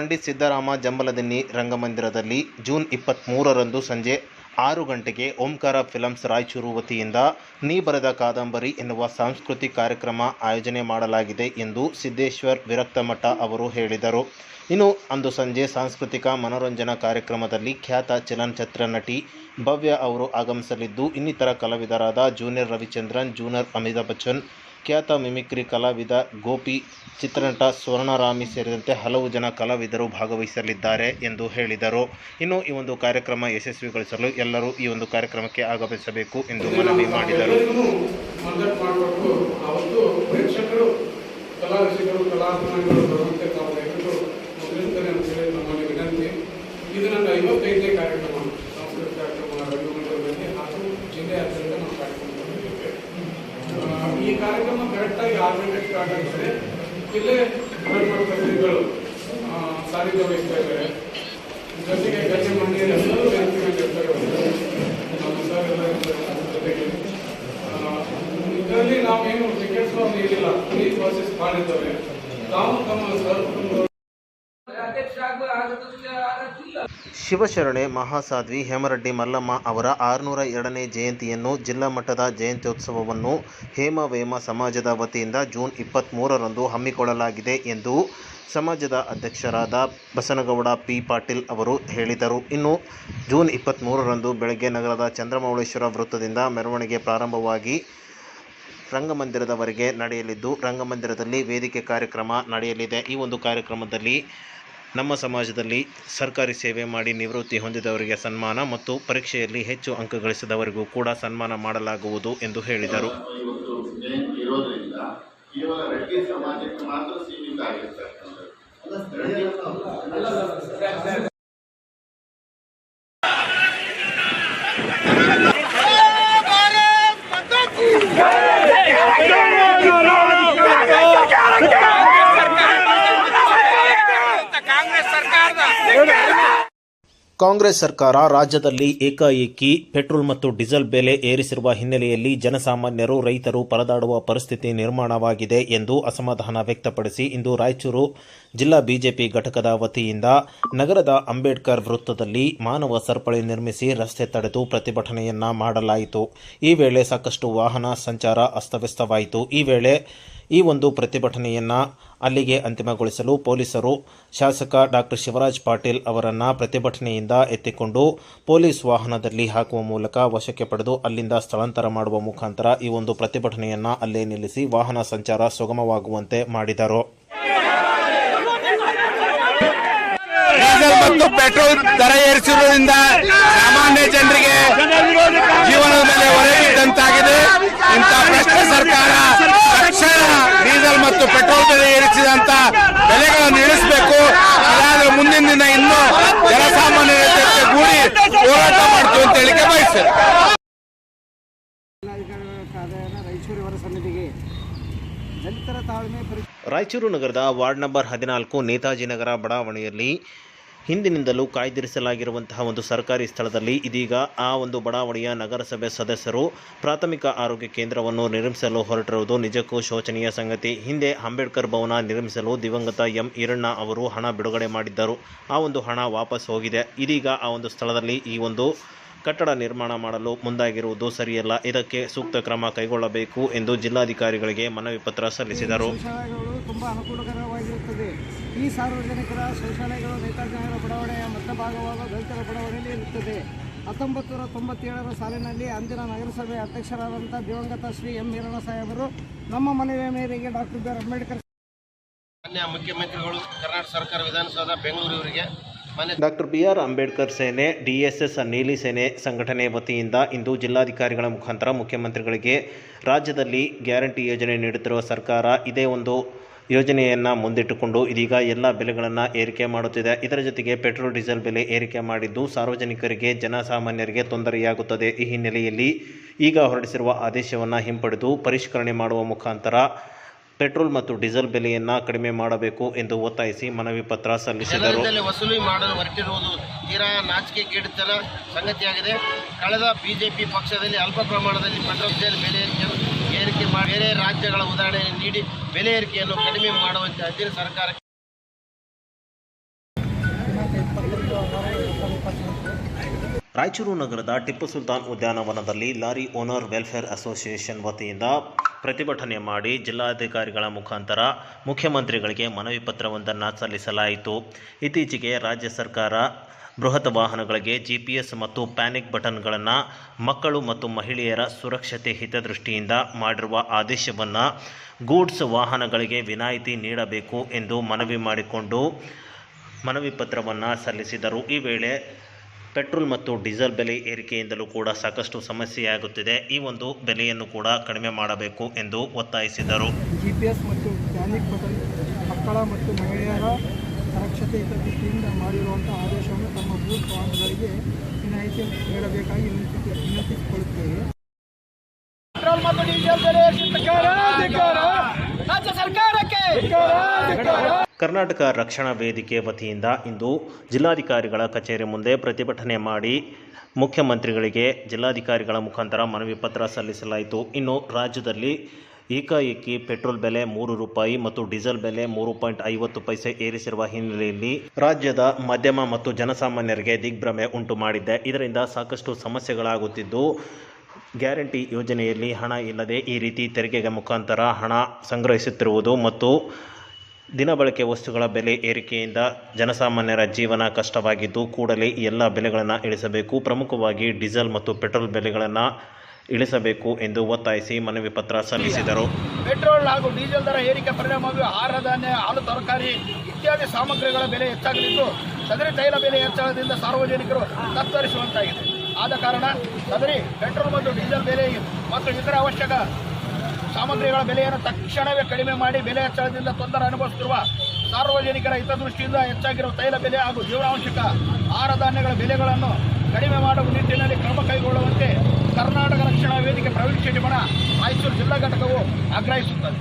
ಪಂಡಿತ್ ಸಿದ್ದರಾಮ ಜಂಬಲದಿನ್ನಿ ರಂಗಮಂದಿರದಲ್ಲಿ ಜೂನ್ ಇಪ್ಪತ್ತ್ಮೂರರಂದು ಸಂಜೆ ಆರು ಗಂಟೆಗೆ ಓಂಕಾರ ಫಿಲಮ್ಸ್ ರಾಯಚೂರು ವತಿಯಿಂದ ನೀ ಬರೆದ ಕಾದಂಬರಿ ಎನ್ನುವ ಸಾಂಸ್ಕೃತಿಕ ಕಾರ್ಯಕ್ರಮ ಆಯೋಜನೆ ಮಾಡಲಾಗಿದೆ ಎಂದು ಸಿದ್ದೇಶ್ವರ್ ವಿರಕ್ತಮಠ ಅವರು ಹೇಳಿದರು. ಇನ್ನು ಅಂದು ಸಂಜೆ ಸಾಂಸ್ಕೃತಿಕ ಮನೋರಂಜನಾ ಕಾರ್ಯಕ್ರಮದಲ್ಲಿ ಖ್ಯಾತ ಚಲನಚಿತ್ರ ನಟಿ ಭವ್ಯ ಅವರು ಆಗಮಿಸಲಿದ್ದು, ಇನ್ನಿತರ ಕಲಾವಿದರಾದ ಜೂನಿಯರ್ ರವಿಚಂದ್ರನ್, ಜೂನಿಯರ್ ಅಮಿತಾಬ್ ಬಚ್ಚನ್ ಖ್ಯಾತ ಮಿಮಿಕ್ರಿ ಕಲಾವಿದ ಗೋಪಿ, ಚಿತ್ರನಟ ಸ್ವರ್ಣರಾಮಿ ಸೇರಿದಂತೆ ಹಲವು ಜನ ಕಲಾವಿದರು ಭಾಗವಹಿಸಲಿದ್ದಾರೆ ಎಂದು ಹೇಳಿದರು. ಇನ್ನು ಈ ಒಂದು ಕಾರ್ಯಕ್ರಮ ಯಶಸ್ವಿಗೊಳಿಸಲು ಎಲ್ಲರೂ ಈ ಒಂದು ಕಾರ್ಯಕ್ರಮಕ್ಕೆ ಆಗಮಿಸಬೇಕು ಎಂದು ಮನವಿ ಮಾಡಿದರು. ಇದು ನನ್ನ ಐವತ್ತೈದನೇ ಅವತ್ತು ಪ್ರೇಕ್ಷಕರು ಕಲಾ ರಸಿಕರು ಕಲಾಭಿಮಾನಿಗಳು ಬರುವಂತೆ ತಾವು ದಯವಿಟ್ಟು ಮೊದಲಿಂದಲೇ ಅಂತ ಹೇಳಿ ನಮ್ಮಲ್ಲಿ ವಿನಂತಿ ಇದು ನನ್ನ ಐವತ್ತೈದನೇ ಕಾರ್ಯಕ್ರಮ ಸಾಂಸ್ಕೃತಿಕ ಕಾರ್ಯಕ್ರಮ ರಂಗಮಂದಿರದಲ್ಲಿ ಹಾಗೂ ಜಿಲ್ಲೆಯಾದ್ಯಂತ ನಾವು ಕಾರ್ಯಕ್ರಮವನ್ನು ಇದ್ದೇವೆ. ಆ, ಈ ಕಾರ್ಯಕ್ರಮ ಕರೆಕ್ಟಾಗಿ ಆರು ಗಂಟೆಗೆ ಸ್ಟಾರ್ಟ್ ಆಗ್ತದೆ ಇಲ್ಲೇ ಕಚೇರಿಗಳು ಸಾರಿಗೆ ವಹಿಸ್ತಾ ಇದ್ದಾರೆ. ಜೊತೆಗೆ ಗಣ್ಯ ಮಂಡಿ ಎಲ್ಲರೂ ಜೊತೆಗೆ ಇದರಲ್ಲಿ ನಾವೇನು ಟಿಕೆಟ್ಸ್ ನೀಡಿಲ್ಲ ಫ್ರೀ ಬಸ್ಸಸ್ ಮಾಡಿದ್ದೇವೆ ತಾವು ತಮ್ಮ ಸರ್ ಶಿವಶರಣೆ ಮಹಾಸಾಧ್ವಿ ಹೇಮರೆಡ್ಡಿ ಮಲ್ಲಮ್ಮ ಅವರ ಆರುನೂರ ಎರಡನೇ ಜಯಂತಿಯನ್ನು ಜಿಲ್ಲಾ ಮಟ್ಟದ ಜಯಂತ್ಯೋತ್ಸವವನ್ನು ಹೇಮವೇಮ ಸಮಾಜದ ವತಿಯಿಂದ ಜೂನ್ ಇಪ್ಪತ್ತ್ಮೂರರಂದು ಹಮ್ಮಿಕೊಳ್ಳಲಾಗಿದೆ ಎಂದು ಸಮಾಜದ ಅಧ್ಯಕ್ಷರಾದ ಬಸನಗೌಡ ಪಿ ಪಾಟೀಲ್ ಅವರು ಹೇಳಿದರು. ಇನ್ನು ಜೂನ್ ಇಪ್ಪತ್ತ್ಮೂರರಂದು ಬೆಳಗ್ಗೆ ನಗರದ ಚಂದ್ರಮೌಳೇಶ್ವರ ವೃತ್ತದಿಂದ ಮೆರವಣಿಗೆ ಪ್ರಾರಂಭವಾಗಿ ರಂಗಮಂದಿರದವರೆಗೆ ನಡೆಯಲಿದ್ದು, ರಂಗಮಂದಿರದಲ್ಲಿ ವೇದಿಕೆ ಕಾರ್ಯಕ್ರಮ ನಡೆಯಲಿದೆ. ಈ ಒಂದು ಕಾರ್ಯಕ್ರಮದಲ್ಲಿ ನಮ್ಮ ಸಮಾಜದಲ್ಲಿ ಸರ್ಕಾರಿ ಸೇವೆ ಮಾಡಿ ನಿವೃತ್ತಿ ಹೊಂದಿದವರಿಗೆ ಸನ್ಮಾನ ಮತ್ತು ಪರೀಕ್ಷೆಯಲ್ಲಿ ಹೆಚ್ಚು ಅಂಕ ಗಳಿಸಿದವರಿಗೂ ಕೂಡ ಸನ್ಮಾನ ಮಾಡಲಾಗುವುದು ಎಂದು ಹೇಳಿದರು. ಸಮಾಜಕ್ಕೆ ಮಾತ್ರ ಕಾಂಗ್ರೆಸ್ ಸರ್ಕಾರ ರಾಜ್ಯದಲ್ಲಿ ಏಕಾಏಕಿ ಪೆಟ್ರೋಲ್ ಮತ್ತು ಡೀಸೆಲ್ ಬೆಲೆ ಏರಿಸಿರುವ ಹಿನ್ನೆಲೆಯಲ್ಲಿ ಜನಸಾಮಾನ್ಯರು, ರೈತರು ಪರದಾಡುವ ಪರಿಸ್ಥಿತಿ ನಿರ್ಮಾಣವಾಗಿದೆ ಎಂದು ಅಸಮಾಧಾನ ವ್ಯಕ್ತಪಡಿಸಿ ಇಂದು ರಾಯಚೂರು ಜಿಲ್ಲಾ ಬಿಜೆಪಿ ಘಟಕದ ವತಿಯಿಂದ ನಗರದ ಅಂಬೇಡ್ಕರ್ ವೃತ್ತದಲ್ಲಿ ಮಾನವ ಸರಪಳಿ ನಿರ್ಮಿಸಿ ರಸ್ತೆ ತಡೆದು ಪ್ರತಿಭಟನೆಯನ್ನ ಮಾಡಲಾಯಿತು. ಈ ವೇಳೆ ಸಾಕಷ್ಟು ವಾಹನ ಸಂಚಾರ ಅಸ್ತವ್ಯಸ್ತವಾಯಿತು. ಈ ವೇಳೆ ಈ ಒಂದು ಪ್ರತಿಭಟನೆಯನ್ನ ಅಲ್ಲಿಗೆ ಅಂತಿಮಗೊಳಿಸಲು ಪೊಲೀಸರು ಶಾಸಕ ಡಾಕ್ಟರ್ ಶಿವರಾಜ್ ಪಾಟೀಲ್ ಅವರನ್ನು ಪ್ರತಿಭಟನೆಯಿಂದ ಎತ್ತಿಕೊಂಡು ಪೊಲೀಸ್ ವಾಹನದಲ್ಲಿ ಹಾಕುವ ಮೂಲಕ ವಶಕ್ಕೆ ಪಡೆದು ಅಲ್ಲಿಂದ ಸ್ಥಳಾಂತರ ಮಾಡುವ ಮುಖಾಂತರ ಈ ಒಂದು ಪ್ರತಿಭಟನೆಯನ್ನು ಅಲ್ಲೇ ನಿಲ್ಲಿಸಿ ವಾಹನ ಸಂಚಾರ ಸುಗಮವಾಗುವಂತೆ ಮಾಡಿದರು. ಮತ್ತು ಪೆಟ್ರೋಲ್ ದರ ಏರಿಸಿರುವುದರಿಂದ ದಲಿತರ ತಾಳ್ಮೆ ರಾಯಚೂರು ನಗರದ ವಾರ್ಡ್ ನಂಬರ್ ಹದಿನಾಲ್ಕು ನೇತಾಜಿ ನಗರ ಬಡಾವಣೆಯಲ್ಲಿ ಹಿಂದಿನಿಂದಲೂ ಕಾಯ್ದಿರಿಸಲಾಗಿರುವಂತಹ ಒಂದು ಸರ್ಕಾರಿ ಸ್ಥಳದಲ್ಲಿ ಇದೀಗ ಆ ಒಂದು ಬಡಾವಣೆಯ ನಗರಸಭೆ ಸದಸ್ಯರು ಪ್ರಾಥಮಿಕ ಆರೋಗ್ಯ ಕೇಂದ್ರವನ್ನು ನಿರ್ಮಿಸಲು ಹೊರಟಿರುವುದು ನಿಜಕ್ಕೂ ಶೋಚನೀಯ ಸಂಗತಿ. ಹಿಂದೆ ಅಂಬೇಡ್ಕರ್ ಭವನ ನಿರ್ಮಿಸಲು ದಿವಂಗತ ಎಂ ಈರಣ್ಣ ಅವರು ಹಣ ಬಿಡುಗಡೆ ಮಾಡಿದ್ದರು. ಆ ಒಂದು ಹಣ ವಾಪಸ್ ಹೋಗಿದೆ. ಇದೀಗ ಆ ಒಂದು ಸ್ಥಳದಲ್ಲಿ ಈ ಒಂದು ಕಟ್ಟಡ ನಿರ್ಮಾಣ ಮಾಡಲು ಮುಂದಾಗಿರುವುದು ಸರಿಯಲ್ಲ. ಇದಕ್ಕೆ ಸೂಕ್ತ ಕ್ರಮ ಕೈಗೊಳ್ಳಬೇಕು ಎಂದು ಜಿಲ್ಲಾಧಿಕಾರಿಗಳಿಗೆ ಮನವಿ ಪತ್ರ ಸಲ್ಲಿಸಿದರು. ಶೌಚಾಲಯಗಳು ತುಂಬ ಅನುಕೂಲಕರವಾಗಿರುತ್ತದೆ. ಈ ಸಾರ್ವಜನಿಕರ ಶೌಚಾಲಯಗಳು ನೇತಾಜಿ ಬಡಾವಣೆಯ ಮಧ್ಯಭಾಗವಾದ ದಲಿತರ ಬಡಾವಣೆಯಲ್ಲಿ ಇರುತ್ತದೆ. ಹತ್ತೊಂಬತ್ತು ನೂರ ತೊಂಬತ್ತೇಳರ ಸಾಲಿನಲ್ಲಿ ಅಂದಿನ ನಗರಸಭೆ ಅಧ್ಯಕ್ಷರಾದಂಥ ದಿವಂಗತ ಶ್ರೀ ಎಂ ವೀರಣ್ಣ ಸಾಹೇಬರು ನಮ್ಮ ಮನವಿಯ ಮೇರೆಗೆ ಡಾಕ್ಟರ್ ಬಿ ಆರ್ ಅಂಬೇಡ್ಕರ್ ಮಾನ್ಯ ಮುಖ್ಯಮಂತ್ರಿಗಳು ಕರ್ನಾಟಕ ಸರ್ಕಾರ ವಿಧಾನಸೌಧ ಬೆಂಗಳೂರು ಇವರಿಗೆ ಮಾನ್ಯ ಡಾಕ್ಟರ್ ಬಿ ಆರ್ ಅಂಬೇಡ್ಕರ್ ಸೇನೆ ಡಿಎಸ್ಎಸ್ ನೀಲಿ ಸೇನೆ ಸಂಘಟನೆ ವತಿಯಿಂದ ಇಂದು ಜಿಲ್ಲಾಧಿಕಾರಿಗಳ ಮುಖಾಂತರ ಮುಖ್ಯಮಂತ್ರಿಗಳಿಗೆ ರಾಜ್ಯದಲ್ಲಿ ಗ್ಯಾರಂಟಿ ಯೋಜನೆ ನೀಡುತ್ತಿರುವ ಸರ್ಕಾರ ಇದೇ ಒಂದು ಯೋಜನೆಯನ್ನು ಮುಂದಿಟ್ಟುಕೊಂಡು ಇದೀಗ ಎಲ್ಲ ಬೆಲೆಗಳನ್ನು ಏರಿಕೆ ಮಾಡುತ್ತಿದೆ. ಇದರ ಜೊತೆಗೆ ಪೆಟ್ರೋಲ್, ಡೀಸೆಲ್ ಬೆಲೆ ಏರಿಕೆ ಮಾಡಿದ್ದು ಸಾರ್ವಜನಿಕರಿಗೆ, ಜನಸಾಮಾನ್ಯರಿಗೆ ತೊಂದರೆಯಾಗುತ್ತದೆ. ಈ ಹಿನ್ನೆಲೆಯಲ್ಲಿ ಈಗ ಹೊರಡಿಸಿರುವ ಆದೇಶವನ್ನು ಹಿಂಪಡೆದು ಪರಿಷ್ಕರಣೆ ಮಾಡುವ ಮುಖಾಂತರ ಪೆಟ್ರೋಲ್ ಮತ್ತು ಡೀಸೆಲ್ ಬೆಲೆಯನ್ನು ಕಡಿಮೆ ಮಾಡಬೇಕು ಎಂದು ಒತ್ತಾಯಿಸಿ ಮನವಿ ಪತ್ರ ಸಲ್ಲಿಸಿದರು. ವಸೂಲಿ ಮಾಡಲು ಹೊರಟಿರುವುದು ತೀರಾ ನಾಚಿಕೆ ಕೇಳುತ್ತಲ ಸಂಗತಿಯಾಗಿದೆ. ಕಳೆದ ಬಿಜೆಪಿ ಪಕ್ಷದಲ್ಲಿ ಅಲ್ಪ ಪ್ರಮಾಣದಲ್ಲಿ ಪೆಟ್ರೋಲ್ ಡೀಸೆಲ್ ಬೆಲೆ ಏರಿಕೆ ಬೇರೆ ರಾಜ್ಯಗಳ ಉದಾಹರಣೆ ನೀಡಿ ಬೆಲೆ ಏರಿಕೆಯನ್ನು ಕಡಿಮೆ ಮಾಡುವಂತೆ ಹತ್ತಿರ ಸರ್ಕಾರ ರಾಯಚೂರು ನಗರದ ಟಿಪ್ಪು ಸುಲ್ತಾನ್ ಉದ್ಯಾನವನದಲ್ಲಿ ಲಾರಿ ಓನರ್ ವೆಲ್ಫೇರ್ ಅಸೋಸಿಯೇಷನ್ ವತಿಯಿಂದ ಪ್ರತಿಭಟನೆ ಮಾಡಿ ಜಿಲ್ಲಾಧಿಕಾರಿಗಳ ಮುಖಾಂತರ ಮುಖ್ಯಮಂತ್ರಿಗಳಿಗೆ ಮನವಿ ಪತ್ರವೊಂದನ್ನು ಸಲ್ಲಿಸಲಾಯಿತು. ಇತ್ತೀಚೆಗೆ ರಾಜ್ಯ ಸರ್ಕಾರ ಬೃಹತ್ ವಾಹನಗಳಿಗೆ ಜಿಪಿಎಸ್ ಮತ್ತು ಪ್ಯಾನಿಕ್ ಬಟನ್ಗಳನ್ನು ಮಕ್ಕಳು ಮತ್ತು ಮಹಿಳೆಯರ ಸುರಕ್ಷತೆ ಹಿತದೃಷ್ಟಿಯಿಂದ ಮಾಡಿರುವ ಆದೇಶವನ್ನು ಗೂಡ್ಸ್ ವಾಹನಗಳಿಗೆ ವಿನಾಯಿತಿ ನೀಡಬೇಕು ಎಂದು ಮನವಿ ಮಾಡಿಕೊಂಡು ಮನವಿ ಪತ್ರವನ್ನು ಸಲ್ಲಿಸಿದರು. ಈ ವೇಳೆ ಪೆಟ್ರೋಲ್ ಮತ್ತು ಡೀಸೆಲ್ ಬೆಲೆ ಏರಿಕೆಯಿಂದಲೂ ಕೂಡ ಸಾಕಷ್ಟು ಸಮಸ್ಯೆಯಾಗುತ್ತಿದೆ. ಈ ಒಂದು ಬೆಲೆಯನ್ನು ಕೂಡ ಕಡಿಮೆ ಮಾಡಬೇಕು ಎಂದು ಒತ್ತಾಯಿಸಿದರು. ಜಿಪಿಎಸ್ ಮತ್ತು ಪ್ಯಾನಿಕ್ ಬಟನ್ ಮಕ್ಕಳ ಮತ್ತು ಮಹಿಳೆಯರ ಸುರಕ್ಷತೆ ದೃಷ್ಟಿಯಿಂದ ಮಾಡಿರುವಂಥ ಆದೇಶವನ್ನು ತಮ್ಮ ಬೂತ್ ವಾಹನಗಳಿಗೆ ವಿನಾಯಿತಿ ನೀಡಬೇಕಾಗಿ ವಿನಂತಿಸಿಕೊಳ್ಳುತ್ತೇವೆ. ಪೆಟ್ರೋಲ್ ಮತ್ತು ಡೀಸೆಲ್ ಬೆಲೆ ರಾಜ್ಯ ಸರ್ಕಾರಕ್ಕೆ ಕರ್ನಾಟಕ ರಕ್ಷಣಾ ವೇದಿಕೆ ವತಿಯಿಂದ ಇಂದು ಜಿಲ್ಲಾಧಿಕಾರಿಗಳ ಕಚೇರಿ ಮುಂದೆ ಪ್ರತಿಭಟನೆ ಮಾಡಿ ಮುಖ್ಯಮಂತ್ರಿಗಳಿಗೆ ಜಿಲ್ಲಾಧಿಕಾರಿಗಳ ಮುಖಾಂತರ ಮನವಿ ಪತ್ರ ಸಲ್ಲಿಸಲಾಯಿತು. ಇನ್ನು ರಾಜ್ಯದಲ್ಲಿ ಏಕಾಏಕಿ ಪೆಟ್ರೋಲ್ ಬೆಲೆ ಮೂರು ರೂಪಾಯಿ ಮತ್ತು ಡೀಸೆಲ್ ಬೆಲೆ ಮೂರು ಪಾಯಿಂಟ್ ಐವತ್ತು ಪೈಸೆ ಏರಿಸಿರುವ ಹಿನ್ನೆಲೆಯಲ್ಲಿ ರಾಜ್ಯದ ಮಧ್ಯಮ ಮತ್ತು ಜನಸಾಮಾನ್ಯರಿಗೆ ದಿಗ್ಭ್ರಮೆ ಉಂಟು ಮಾಡಿದ್ದೆ ಇದರಿಂದ ಸಾಕಷ್ಟು ಸಮಸ್ಯೆಗಳಾಗುತ್ತಿದ್ದು, ಗ್ಯಾರಂಟಿ ಯೋಜನೆಯಲ್ಲಿ ಹಣ ಇಲ್ಲದೆ ಈ ರೀತಿ ತೆರಿಗೆಗೆ ಮುಖಾಂತರ ಹಣ ಸಂಗ್ರಹಿಸುತ್ತಿರುವುದು ಮತ್ತು ದಿನಬಳಕೆ ವಸ್ತುಗಳ ಬೆಲೆ ಏರಿಕೆಯಿಂದ ಜನಸಾಮಾನ್ಯರ ಜೀವನ ಕಷ್ಟವಾಗಿದ್ದು ಕೂಡಲೇ ಎಲ್ಲ ಬೆಲೆಗಳನ್ನು ಇಳಿಸಬೇಕು. ಪ್ರಮುಖವಾಗಿ ಡೀಸೆಲ್ ಮತ್ತು ಪೆಟ್ರೋಲ್ ಬೆಲೆಗಳನ್ನು ಇಳಿಸಬೇಕು ಎಂದು ಒತ್ತಾಯಿಸಿ ಮನವಿ ಪತ್ರ ಸಲ್ಲಿಸಿದರು. ಪೆಟ್ರೋಲ್ ಹಾಗೂ ಡೀಸೆಲ್ ದರ ಏರಿಕೆ ಪರಿಣಾಮವಾಗಿ ಆಹಾರ ಧಾನ್ಯ, ಹಾಲು, ತರಕಾರಿ ಇತ್ಯಾದಿ ಸಾಮಗ್ರಿಗಳ ಬೆಲೆ ಹೆಚ್ಚಾಗಲಿದ್ದು, ಸದರಿ ತೈಲ ಬೆಲೆ ಹೆಚ್ಚಳದಿಂದ ಸಾರ್ವಜನಿಕರು ತತ್ತರಿಸುವಂತಾಗಿದೆ. ಆದ ಕಾರಣ ಸದರಿ, ಪೆಟ್ರೋಲ್ ಮತ್ತು ಡೀಸೆಲ್ ಬೆಲೆ ಮತ್ತು ಇತರ ಅವಶ್ಯಕ ಸಾಮಗ್ರಿಗಳ ಬೆಲೆಯನ್ನು ತಕ್ಷಣವೇ ಕಡಿಮೆ ಮಾಡಿ ಬೆಲೆ ಹೆಚ್ಚಳದಿಂದ ತೊಂದರೆ ಅನುಭವಿಸುತ್ತಿರುವ ಸಾರ್ವಜನಿಕರ ಹಿತದೃಷ್ಟಿಯಿಂದ ಹೆಚ್ಚಾಗಿರುವ ತೈಲ ಬೆಲೆ ಹಾಗೂ ಜೀವನಾಂಶಿಕ ಆಹಾರ ಧಾನ್ಯಗಳ ಬೆಲೆಗಳನ್ನು ಕಡಿಮೆ ಮಾಡುವ ನಿಟ್ಟಿನಲ್ಲಿ ಕ್ರಮ ಕೈಗೊಳ್ಳುವಂತೆ ಕರ್ನಾಟಕ ರಕ್ಷಣಾ ವೇದಿಕೆ ಪ್ರವೀಣ್ ಶೆಟ್ಟಿ ಬಣ ಮೈಸೂರು ಜಿಲ್ಲಾ ಘಟಕವು ಆಗ್ರಹಿಸುತ್ತದೆ.